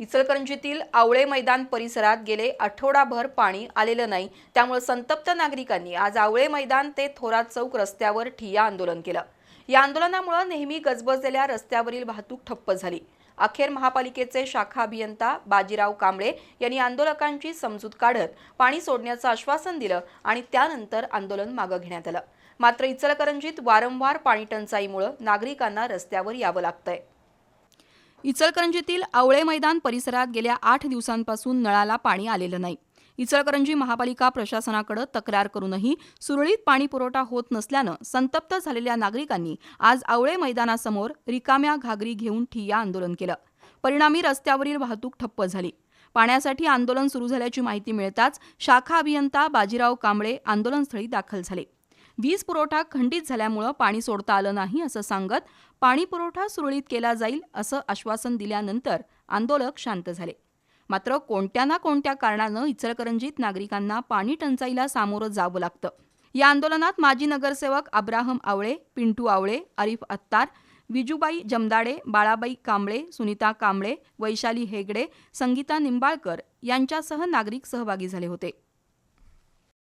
इचलकरंजीतील आवळे मैदान परिसरात गेले आठवडाभर पाणी आलेलं नाही. त्यामुळे संतप्त नागरिकांनी आज आवळे मैदान ते थोरात चौक रस्त्यावर ठिय्या आंदोलन केलं. या आंदोलनामुळे नेहमी गजबजलेल्या रस्त्यावरील वाहतूक ठप्प झाली. अखेर महापालिकेचे शाखा अभियंता बाजीराव कांबळे यांनी आंदोलकांची समजूत काढत पाणी सोडण्याचं आश्वासन दिलं आणि त्यानंतर आंदोलन मागं घेण्यात आलं. मात्र इचलकरंजीत वारंवार पाणी टंचाईमुळे नागरिकांना रस्त्यावर यावं लागतंय. इचलकरंजीतील आवळे मैदान परिसरात गेल्या आठ दिवसांपासून नळाला पाणी आलेलं नाही. इचलकरंजी महापालिका प्रशासनाकडे तक्रार करूनही सुरळीत पाणी पुरवठा होत नसल्यानं संतप्त झालेल्या नागरिकांनी आज आवळे मैदानासमोर रिकाम्या घागरी घेऊन ठिय्या आंदोलन केलं. परिणामी रस्त्यावरील वाहतूक ठप्प झाली. पाण्यासाठी आंदोलन सुरू झाल्याची माहिती मिळताच शाखा अभियंता बाजीराव कांबळे आंदोलनस्थळी दाखल झाले. वीज पुरवठा खंडित झाल्यामुळं पाणी सोडता आलं नाही असं सांगत पाणी पुरवठा सुरळीत केला जाईल असं आश्वासन दिल्यानंतर आंदोलक शांत झाले. मात्र कोणत्या ना कोणत्या कारणानं इचलकरंजीत नागरिकांना पाणी टंचाईला सामोरं जावं लागतं? या आंदोलनात माजी नगरसेवक अब्राहम आवळे पिंटू आवळे अरिफ अत्तार विजूबाई जमदाडे बाळाबाई कांबळे सुनीता कांबळे वैशाली हेगडे संगीता निंबाळकर यांच्यासह नागरिक सहभागी झाले होते.